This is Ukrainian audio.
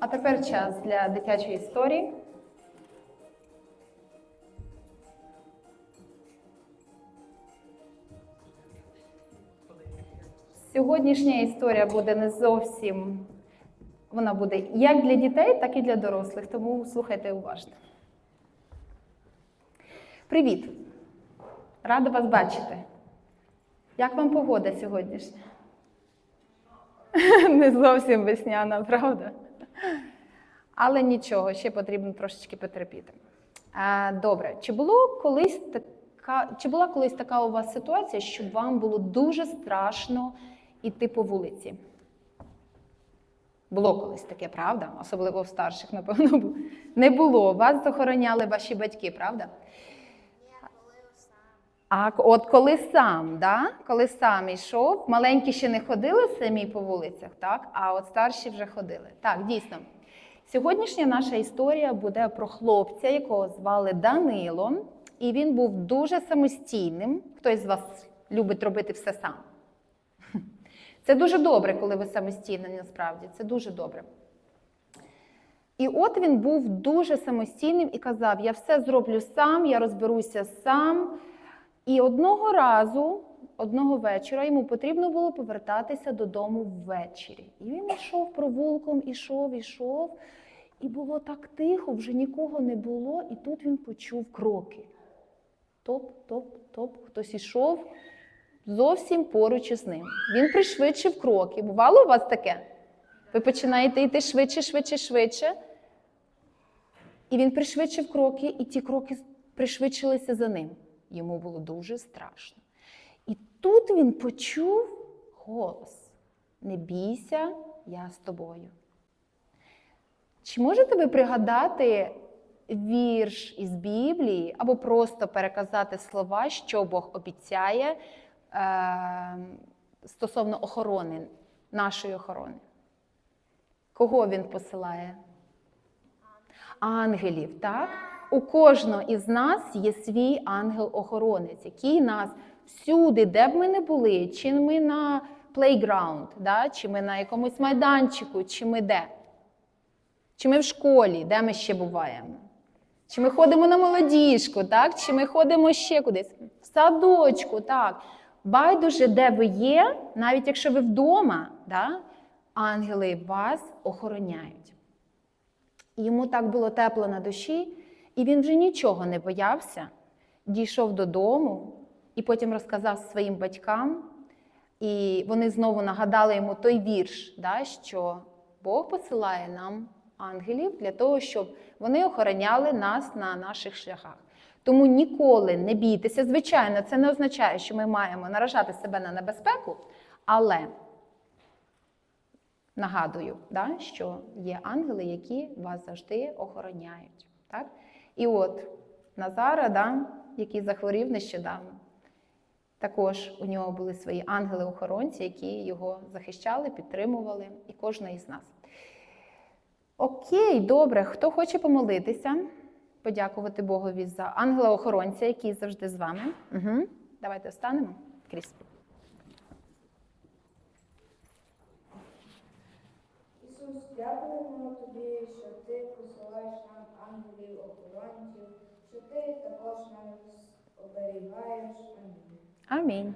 А тепер час для дитячої історії. Сьогоднішня історія буде не зовсім. Вона буде як для дітей, так і для дорослих, тому слухайте уважно. Привіт! Рада вас бачити. Як вам погода сьогоднішня? Не зовсім весняна, правда? Але нічого, ще потрібно трошечки потерпіти. Добре, чи було колись така, чи була колись така у вас ситуація, що вам було дуже страшно йти по вулиці? Було колись таке, правда? Особливо в старших, напевно, не було. Вас захороняли ваші батьки, правда? А от коли сам, да? коли сам йшов, маленькі ще не ходили самі по вулицях, так? а от старші вже ходили. Так, дійсно. Сьогоднішня наша історія буде про хлопця, якого звали Данило, і він був дуже самостійним. Хтось з вас любить робити все сам. Це дуже добре, коли ви самостійні, насправді. Це дуже добре. І от він був дуже самостійним і казав: Я все зроблю сам, я розберуся сам. І одного разу, одного вечора, йому потрібно було повертатися додому ввечері. І він йшов провулком, ішов, ішов, і було так тихо, вже нікого не було, і тут він почув кроки. Топ, топ, топ, хтось ішов зовсім поруч із ним. Він пришвидшив кроки. Бувало у вас таке? Ви починаєте йти швидше, швидше, швидше. І він пришвидшив кроки, і ті кроки пришвидшилися за ним. Йому було дуже страшно. Тут він почув голос: Не бійся, я з тобою. Чи можете ви пригадати вірш із Біблії або просто переказати слова, що Бог обіцяє е, стосовно охорони, нашої охорони? Кого він посилає? Ангелів, так? У кожного із нас є свій ангел-охоронець, який нас всюди, де б ми не були, чи ми на плейграунд, да? чи ми на якомусь майданчику, чи ми де? Чи ми в школі, де ми ще буваємо? Чи ми ходимо на молодіжку, так? чи ми ходимо ще кудись? В садочку, так. Байдуже, де ви є, навіть якщо ви вдома, да? ангели вас охороняють. Йому так було тепло на душі, і він вже нічого не боявся, дійшов додому і потім розказав своїм батькам. І вони знову нагадали йому той вірш, да, що Бог посилає нам ангелів для того, щоб вони охороняли нас на наших шляхах. Тому ніколи не бійтеся. Звичайно, це не означає, що ми маємо наражати себе на небезпеку, але нагадую, да, що є ангели, які вас завжди охороняють. Так? І от Назара, да, який захворів нещодавно, також у нього були свої ангели-охоронці, які його захищали, підтримували, і кожна із нас. Окей, добре. Хто хоче помолитися, подякувати Богові за ангела-охоронця, який завжди з вами. Угу. Давайте встанемо. Кріс. Ісус, дякуємо тобі, що ти посилаєш нам ангелів охоронців, що ти також нас оберігаєш. Амінь. Амінь.